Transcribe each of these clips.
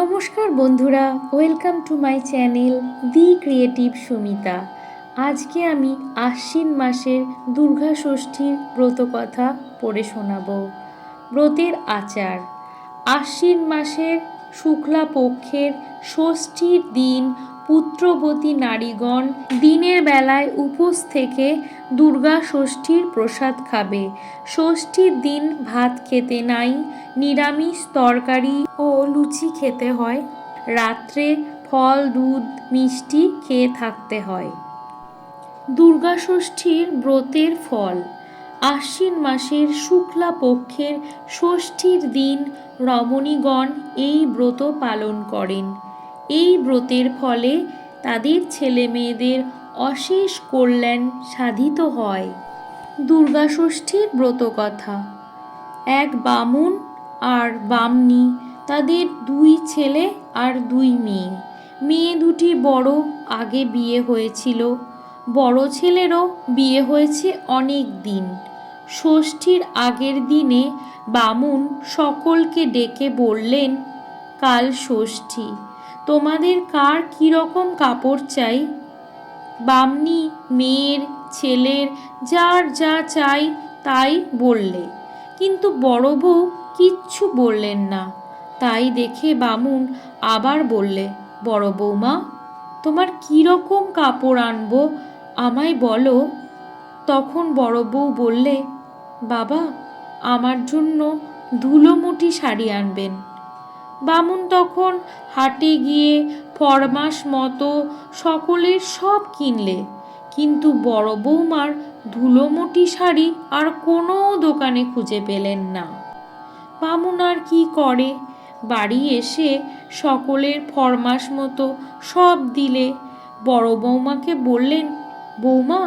নমস্কার বন্ধুরা, welcome to my channel the creative Sumita. আজকে আমি আশ্বিন মাসের দুর্গা ষষ্ঠীর ব্রতকথা পড়ে শোনাব। ব্রতের আচার। আশ্বিন মাসের শুক্লা পক্ষের ষষ্ঠীর দিন পুত্রবতী নারীগণ দিনের বেলায় উপোস থেকে দুর্গা ষষ্ঠীর প্রসাদ খাবে। ষষ্ঠীর দিন ভাত খেতে নাই, নিরামিষ তরকারি ও লুচি খেতে হয়। রাত্রে ফল, দুধ, মিষ্টি খেয়ে থাকতে হয়। দুর্গা ষষ্ঠীর ব্রতের ফল। আশ্বিন মাসের শুক্লা পক্ষের ষষ্ঠীর দিন রমণীগণ এই ব্রত পালন করেন। এই ব্রতের ফলে তাদের ছেলে মেয়েদের অশেষ কল্যাণ সাধিত হয়। দুর্গা ষষ্ঠীর ব্রতকথা। এক বামুন আর বামনি, তাদের দুই ছেলে আর দুই মেয়ে। মেয়ে দুটি বড়, আগে বিয়ে হয়েছিল। বড় ছেলেরও বিয়ে হয়েছে অনেক দিন। ষষ্ঠীর আগের দিনে বামুন সকলকে ডেকে বললেন, কাল ষষ্ঠী। তোমাদের কার কীরকম কাপড় চাই? বামনি, মেয়ের, ছেলের, যার যা চাই তাই বললে। কিন্তু বড় বউ কিচ্ছু বললেন না। তাই দেখে বামুন আবার বললে, বড় বৌমা তোমার কীরকম কাপড় আনব? আমায় বলো। তখন বড় বউ বললে, বাবা, আমার জন্য ধুলোমুটি শাড়ি আনবেন। বামুন তখন হাটে গিয়ে ফরমাস মতো সকলের সব কিনলে। কিন্তু বড় বৌমার ধুলোমুটি শাড়ি আর কোনো দোকানে খুঁজে পেলেন না। বামুন আর কি করে? বাড়ি এসে সকলের ফরমাস মতো সব দিলে। বড় বৌমাকে বললেন, বৌমা,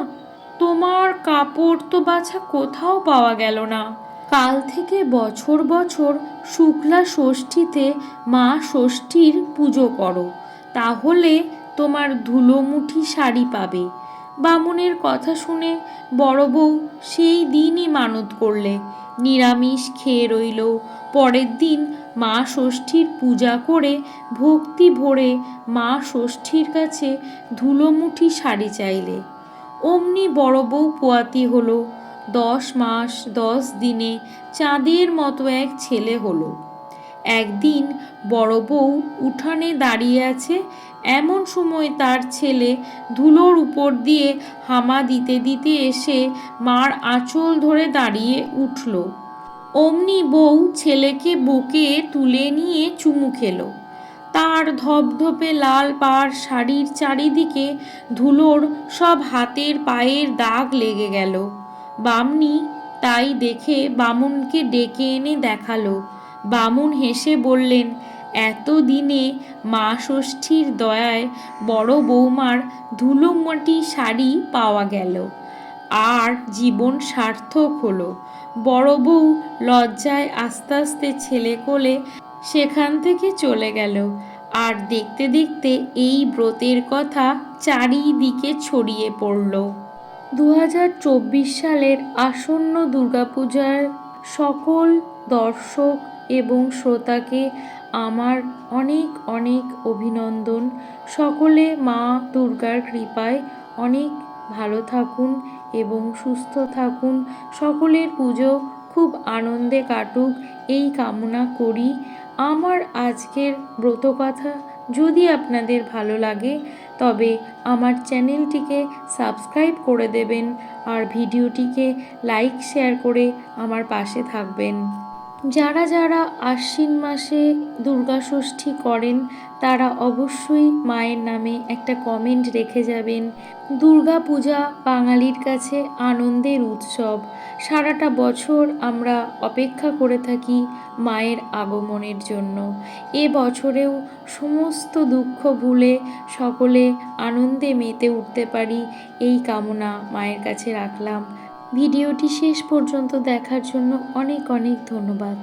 তোমার কাপড় তো বাছা কোথাও পাওয়া গেল না। কাল থেকে বছর বছর শুক্লা ষষ্ঠীতে মা ষষ্ঠীর পুজো করো, তাহলে তোমার ধুলোমুঠি শাড়ি পাবে। বামুনের কথা শুনে বড় বউ সেই দিনই মানত করলে। নিরামিষ খেয়ে রইল, পরের দিন মা ষষ্ঠীর পূজা করে ভক্তি ভরে মা ষষ্ঠীর কাছে ধুলোমুঠি শাড়ি চাইলে। অমনি বড় বউ পোয়াতি হলো দশ মাস, দশ দিনে চাঁদের মতো এক ছেলে হলো। একদিন বড় বউ উঠানে দাঁড়িয়ে আছে, এমন সময় তার ছেলে ধুলোর উপর দিয়ে হামা দিতে দিতে এসে মার আঁচল ধরে দাঁড়িয়ে উঠল। অমনি বউ ছেলেকে বুকে তুলে নিয়ে চুমু খেলো। তার ধপধপে লাল পাড় শাড়ির চারিদিকে ধুলোর সব হাতের পায়ের দাগ লেগে গেল। বামনি তাই দেখে বামুনকে ডেকে এনে দেখাল। বামুন হেসে বললেন, এত দিনে মা ষষ্ঠীর দয়ায় বড় বৌমার ধুলোমাটি শাড়ি পাওয়া গেল। আর জীবন সার্থক হলো। বড় বউ লজ্জায় আস্তে আস্তে ছেলে কোলে সেখান থেকে চলে গেল। আর দেখতে দেখতে এই ব্রতের কথা চারিদিকে ছড়িয়ে পড়ল। দু হাজার চব্বিশ সালের আসন্ন দুর্গাপূজার সকল দর্শক এবং শ্রোতাকে আমার অনেক অনেক অভিনন্দন। সকলে মা দুর্গার কৃপায় অনেক ভালো থাকুন এবং সুস্থ থাকুন। সকলের পুজো খুব আনন্দে কাটুক, এই কামনা করি। আমার আজকের ব্রতকথা যদি আপনাদের ভালো লাগে, তবে আমার চ্যানেলটিকে সাবস্ক্রাইব করে দেবেন আর ভিডিওটিকে লাইক, শেয়ার করে আমার পাশে থাকবেন। যারা যারা আশ্বিন মাসে দুর্গাষষ্ঠী করেন, তারা অবশ্যই মায়ের নামে একটা কমেন্ট রেখে যাবেন। দুর্গা পূজা বাঙালির কাছে আনন্দের উৎসব। সারাটা বছর আমরা অপেক্ষা করে থাকি মায়ের আগমনের জন্য। এ বছরেও সমস্ত দুঃখ ভুলে সকলে আনন্দে মেতে উঠতে পারি, এই কামনা মায়ের কাছে রাখলাম। ভিডিওটি শেষ পর্যন্ত দেখার জন্য অনেক অনেক ধন্যবাদ।